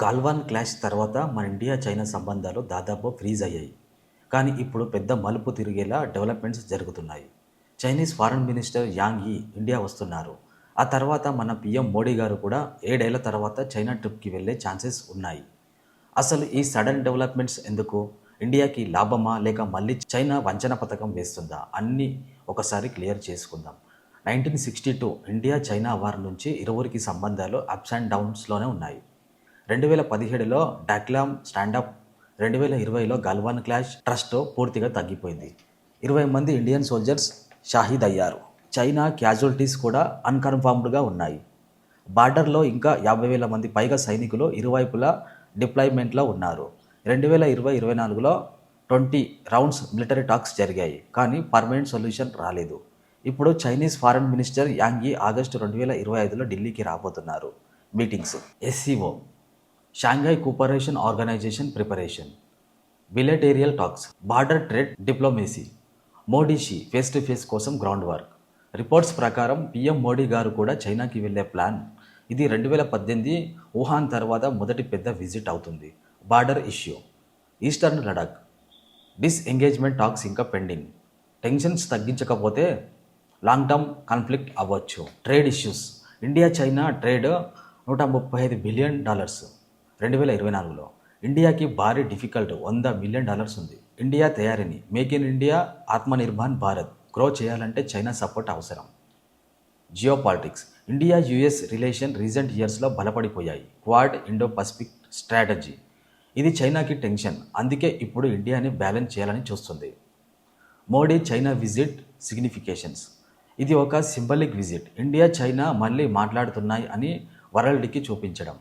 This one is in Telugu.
గాల్వాన్ క్లాష్ తర్వాత మన ఇండియా చైనా సంబంధాలు దాదాపు ఫ్రీజ్ అయ్యాయి. కానీ ఇప్పుడు పెద్ద మలుపు తిరిగేలా డెవలప్మెంట్స్ జరుగుతున్నాయి. Chinese foreign minister Yang Yi India వస్తున్నారు. ఆ తర్వాత మన పిఎం మోడీ గారు కూడా ఏడేళ్ళ తర్వాత చైనా ట్రిప్కి వెళ్ళే ఛాన్సెస్ ఉన్నాయి. అసలు ఈ సడన్ డెవలప్మెంట్స్ ఎందుకు? ఇండియాకి లాభమా లేక మళ్ళీ చైనా వంచన పథకం వేస్తుందా? అన్నీ ఒకసారి క్లియర్ చేసుకుందాం. Nineteen sixty two India China war నుంచి ఇరువురికి సంబంధాలు అప్స్ అండ్ డౌన్స్లోనే ఉన్నాయి. రెండు వేల పదిహేడులో డాక్లామ్ స్టాండప్ రెండు వేల ఇరవైలో గల్వాన్ క్లాష్ ట్రస్ట్ పూర్తిగా తగ్గిపోయింది. ఇరవై మంది ఇండియన్ సోల్జర్స్ షాహీద్ అయ్యారు చైనా క్యాజువల్టీస్ కూడా అన్కన్ఫర్మ్డ్గా ఉన్నాయి. బార్డర్లో ఇంకా యాభై వేల మంది పైగా సైనికులు ఇరువైపులా డిప్లాయ్మెంట్లో ఉన్నారు. రెండు వేల ఇరవై ఇరవై నాలుగులో ట్వంటీ రౌండ్స్ మిలిటరీ టాక్స్ జరిగాయి కానీ పర్మనెంట్ సొల్యూషన్ రాలేదు. ఇప్పుడు Chinese foreign minister Yang August రెండు వేల ఇరవై ఐదులో ఢిల్లీకి రాబోతున్నారు. Meetings. SCO. Shanghai cooperation organisation preparation bilateral talks border trade diplomacy మోడీషీ face to face కోసం గ్రౌండ్ వర్క్ రిపోర్ట్స్ ప్రకారం పీఎం మోడీ గారు కూడా చైనాకి వెళ్ళే ప్లాన్ ఇది రెండు వేల పద్దెనిమిది వుహాన్ తర్వాత మొదటి పెద్ద విజిట్ అవుతుంది. Border issue eastern Ladakh disengagement talks ఇంకా పెండింగ్ టెన్షన్స్ తగ్గించకపోతే లాంగ్ టర్మ్ కాన్ఫ్లిక్ట్ అవ్వచ్చు. Trade issues India China trade నూట ముప్పై ఐదు బిలియన్ డాలర్స్ రెండు వేల ఇరవై నాలుగులో ఇండియాకి భారీ డిఫికల్ట్ వంద మిలియన్ డాలర్స్ ఉంది. ఇండియా తయారీని make in India Atmanirbhar Bharat grow చేయాలంటే చైనా సపోర్ట్ అవసరం. Geopolitics India US relation recent ఇయర్స్లో బలపడిపోయాయి. Quad Indo Pacific strategy. ఇది చైనాకి టెన్షన్ అందుకే ఇప్పుడు ఇండియాని బ్యాలెన్స్ చేయాలని చూస్తుంది. Modi China visit significations. ఇది ఒక సింబలిక్ విజిట్. ఇండియా చైనా మళ్ళీ మాట్లాడుతున్నాయి అని వరల్డ్కి చూపించడం.